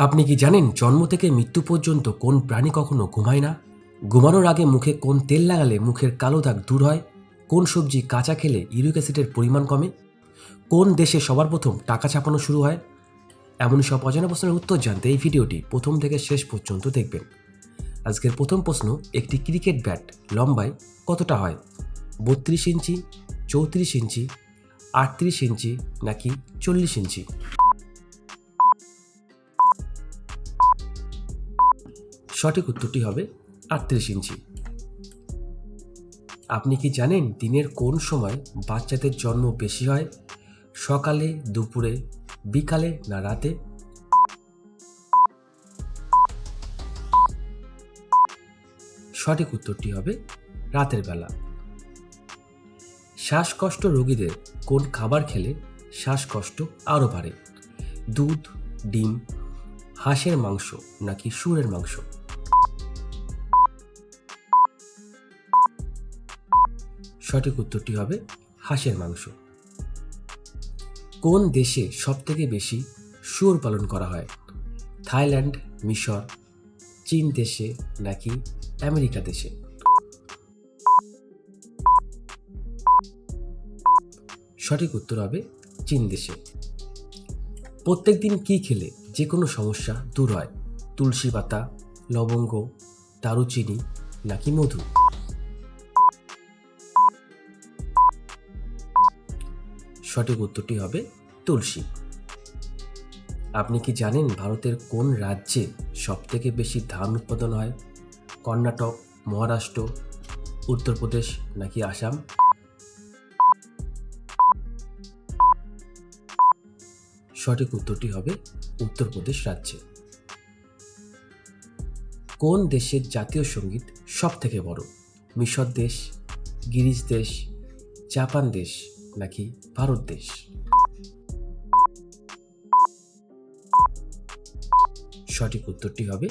আপনি কি জানেন জন্ম থেকে মৃত্যু পর্যন্ত কোন প্রাণী কখনো ঘুমায় না? ঘুমানোর আগে মুখে কোন তেল লাগালে মুখের কালো দাগ দূর হয়? কোন সবজি কাঁচা খেলে ইউরিক অ্যাসিডের পরিমাণ কমে? কোন দেশে সবার প্রথম টাকা ছাপানো শুরু হয়? এমন সব অজানা প্রশ্নের উত্তর জানতে এই ভিডিওটি প্রথম থেকে শেষ পর্যন্ত দেখবেন। আজকের প্রথম প্রশ্ন, একটি ক্রিকেট ব্যাট লম্বায় কতটা হয়? বত্রিশ ইঞ্চি, চৌত্রিশ ইঞ্চি, আটত্রিশ ইঞ্চি নাকি চল্লিশ ইঞ্চি? সঠিক উত্তরটি হবে আটত্রিশ ইঞ্চি। আপনি কি জানেন দিনের কোন সময় বাচ্চাদের জন্ম বেশি হয়, সকালে, দুপুরে, বিকালে না রাতে? সঠিক উত্তরটি হবে রাতের বেলা। শ্বাসকষ্ট রোগীদের কোন খাবার খেলে শ্বাসকষ্ট আরও বাড়ে? দুধ, ডিম, হাঁসের মাংস নাকি শুঁড়ের মাংস? সঠিক উত্তরটি হবে হাঁসের মাংস। কোন দেশে সবথেকে বেশি শুয়োর পালন করা হয়? থাইল্যান্ড, মিশর, চীন দেশে নাকি আমেরিকা দেশে? সঠিক উত্তর হবে চীন দেশে। প্রত্যেক দিন কী খেলে যে কোনো সমস্যা দূর হয়? তুলসী পাতা, লবঙ্গ, দারুচিনি নাকি মধু? সঠিক উত্তরটি হবে তুলসী। আপনি কি জানেন ভারতের কোন রাজ্যে সবথেকে বেশি ধান উৎপাদন হয়? কর্ণাটক, মহারাষ্ট্র, উত্তরপ্রদেশ নাকি আসাম? সঠিক উত্তরটি হবে উত্তরপ্রদেশ রাজ্যে। কোন দেশের জাতীয় সংগীত সব থেকে বড়? মিশর দেশ, গিরিশ দেশ, জাপান দেশ নাকি ভারত দেশ? সঠিক উত্তরটি হবে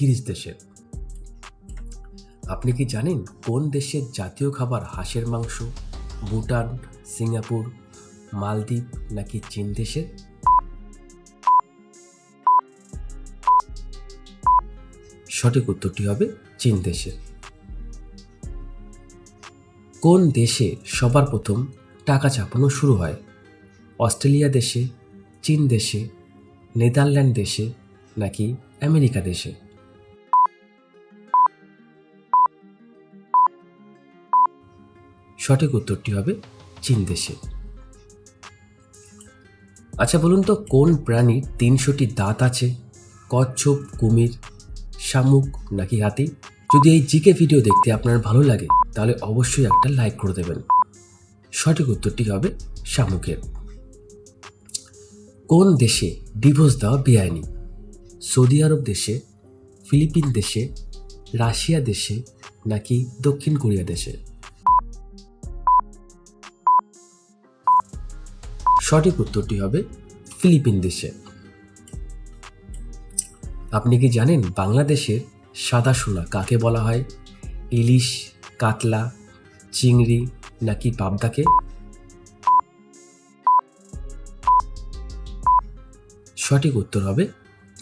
গিরিজ দেশের। আপনি কি জানেন কোন দেশের জাতীয় খাবার হাঁসের মাংস, ভুটান, সিঙ্গাপুর, মালদ্বীপ নাকি চীন দেশের? সঠিক উত্তরটি হবে চীন দেশের। কোন দেশে সবার প্রথম টাকা চাপানো শুরু হয়। অস্ট্রেলিয়া দেশে, চীন দেশে, নেদারল্যান্ড দেশে, নাকি আমেরিকা দেশে? সঠিক উত্তরটি হবে চীন দেশে। আচ্ছা বলুন তো, কোন প্রাণীর তিনশোটি দাঁত আছে? কচ্ছপ, কুমির, শামুক, নাকি হাতি? যদি এই জিকে ভিডিও দেখতে আপনার ভালো লাগে, তাহলে অবশ্যই একটা লাইক করে দেবেন। সঠিক উত্তরটি হবে শামুকের। কোন দেশে ডিভোর্স দেওয়া বেআইনি? সৌদি আরব দেশে, ফিলিপিন দেশে, রাশিয়া দেশে নাকি দক্ষিণ কোরিয়া দেশে? সঠিক উত্তরটি হবে ফিলিপিন দেশে। আপনি কি জানেন বাংলাদেশের সাদা সোনা কাকে বলা হয়? ইলিশ, কাতলা, চিংড়ি নাকি পাবদাকে সঠিক উত্তর হবে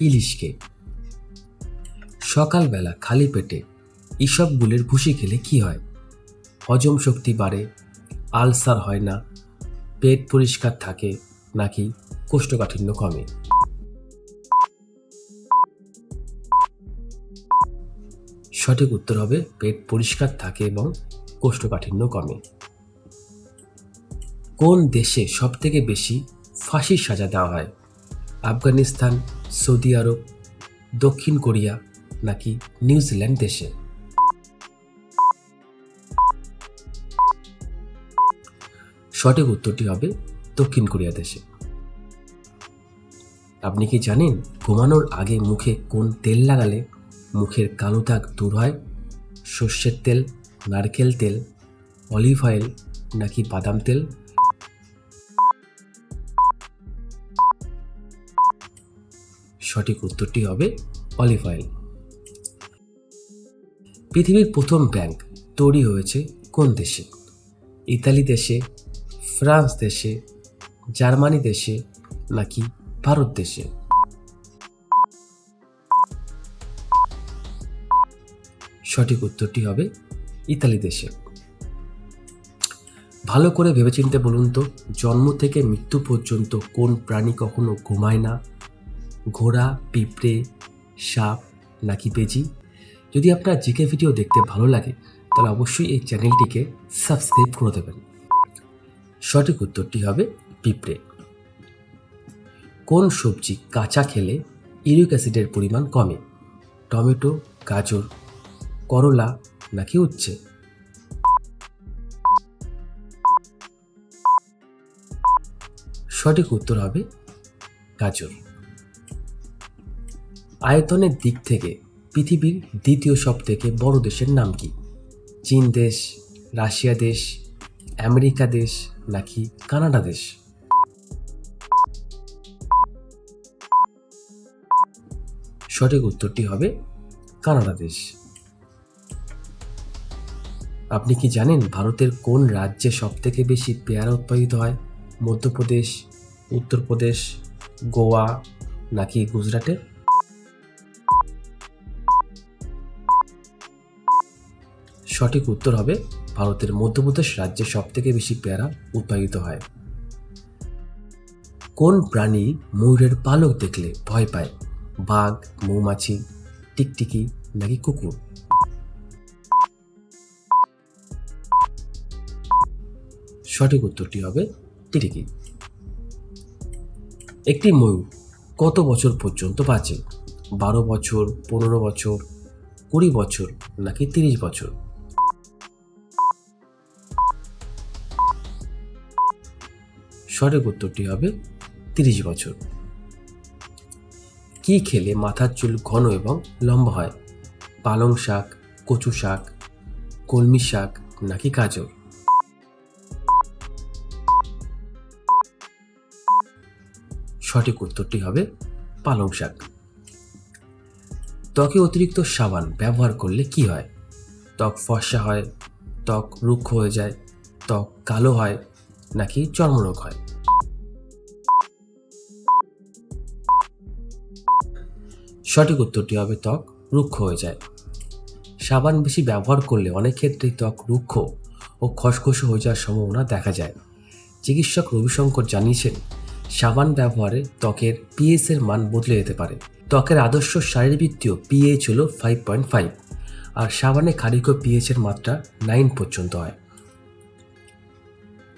ইলিশকে। সকালবেলা খালি পেটে ইসবগুলের ভুসি খেলে কি হয়? হজম শক্তি বাড়ে, আলসার হয় না, পেট পরিষ্কার থাকে নাকি কোষ্ঠকাঠিন্য কমে? সঠিক উত্তর হবে পেট পরিষ্কার থাকে এবং কোষ্ঠকাঠিন্য কমে। কোন দেশে সবথেকে বেশি ফাঁসির সাজা দেওয়া হয়? আফগানিস্তান, সৌদি আরব, দক্ষিণ কোরিয়া নাকি নিউজিল্যান্ড দেশে? সঠিক উত্তরটি হবে দক্ষিণ কোরিয়া দেশে। আপনি কি জানেন ঘুমানোর আগে মুখে কোন তেল লাগালে মুখের কালো দাগ দূর হয়? সর্ষের তেল নারকেল তেল, অলিভ অয়েল নাকি বাদাম তেল? সঠিক উত্তরটি হবে অলিভ অয়েল। পৃথিবীর প্রথম ব্যাংক তৈরি হয়েছে কোন দেশে? ইতালি দেশে, ফ্রান্স দেশে, জার্মানি দেশে নাকি ভারত দেশে? সঠিক উত্তরটি হবে ইতালি দেশে। ভালো করে ভেবেচিন্তে বলুন তো, জন্ম থেকে মৃত্যু পর্যন্ত কোন প্রাণী কখনো ঘুমায় না? ঘোড়া, পিঁপড়ে, সাপ নাকি পেজি যদি আপনার জিকে ভিডিও দেখতে ভালো লাগে, তাহলে অবশ্যই এই চ্যানেলটিকে সাবস্ক্রাইব করে দেবেন। সঠিক উত্তরটি হবে পিঁপড়ে। কোন সবজি কাঁচা খেলে ইউরিক অ্যাসিডের পরিমাণ কমে? টমেটো, গাজর, করলা নাকি উচ্ছে সঠিক উত্তর হবে গাজর। আয়তনের দিক থেকে পৃথিবীর দ্বিতীয় সব থেকে বড় দেশের নাম কি? চীন দেশ, রাশিয়া দেশ, আমেরিকা দেশ নাকি কানাডা দেশ? সঠিক উত্তরটি হবে কানাডা দেশ। আপনি কি জানেন ভারতের কোন রাজ্যে সবথেকে বেশি পেয়ারা উৎপাদিত হয়? মধ্যপ্রদেশ, উত্তরপ্রদেশ, গোয়া নাকি গুজরাটে? সঠিক উত্তর হবে ভারতের মধ্যপ্রদেশ রাজ্যে সবথেকে বেশি পেয়ারা উৎপাদিত হয়। কোন প্রাণী ময়ূরের পালক দেখলে ভয় পায়? বাঘ, মৌমাছি, টিকটিকি নাকি কুকুর? সঠিক উত্তরটি হবে টিটিকি একটি ময়ূর কত বছর পর্যন্ত বাঁচে? বারো বছর, পনেরো বছর, কুড়ি বছর নাকি তিরিশ বছর? সঠিক উত্তরটি হবে তিরিশ বছর। কি খেলে মাথার চুল ঘন এবং লম্বা হয়? পালং শাক, কচু শাক, কলমি শাক নাকি গাজর? সঠিক উত্তরটি হবে পালং শাক। ত্বকে অতিরিক্ত সাবান ব্যবহার করলে কি হয়? ত্বক ফর্সা হয়, ত্বক রুক্ষ হয়ে যায়, ত্বক কালো হয় নাকি চর্মরোগ হয়? সঠিক উত্তরটি হবে ত্বক রুক্ষ হয়ে যায়। সাবান বেশি ব্যবহার করলে অনেক ক্ষেত্রেই ত্বক রুক্ষ ও খসখসে হয়ে যাওয়ার সম্ভাবনা দেখা যায়। চিকিৎসক রবিশঙ্কর জানিয়েছেন সাবান ব্যবহারে ত্বকের পিএস এর মান বদলে যেতে পারে। ত্বকের আদর্শ শারীরবৃত্তীয় পিএইচ হল ফাইভ পয়েন্ট ফাইভ আর সাবানে ক্ষারিক পিএইচ এর মাত্রা নাইন পর্যন্ত হয়।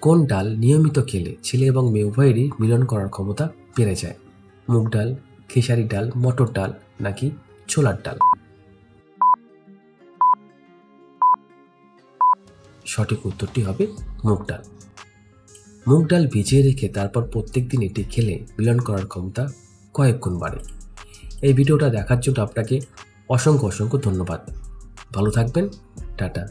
কোন ডাল নিয়মিত খেলে ছেলে এবং মেয়ে উভয়েরই মিলন করার ক্ষমতা বেড়ে যায়? মুগ ডাল, খেসারি ডাল, মটর ডাল নাকি ছোলার ডাল? সঠিক উত্তরটি হবে মুগ ডাল। মুগ ডাল ভিজিয়ে রেখে তারপর প্রত্যেক দিন এটি খেলে মিলন করার ক্ষমতা কয়েক গুণ বাড়ে। এই ভিডিওটা দেখার জন্য আপনাকে অসংখ্য অসংখ্য ধন্যবাদ। ভালো থাকবেন। টাটা।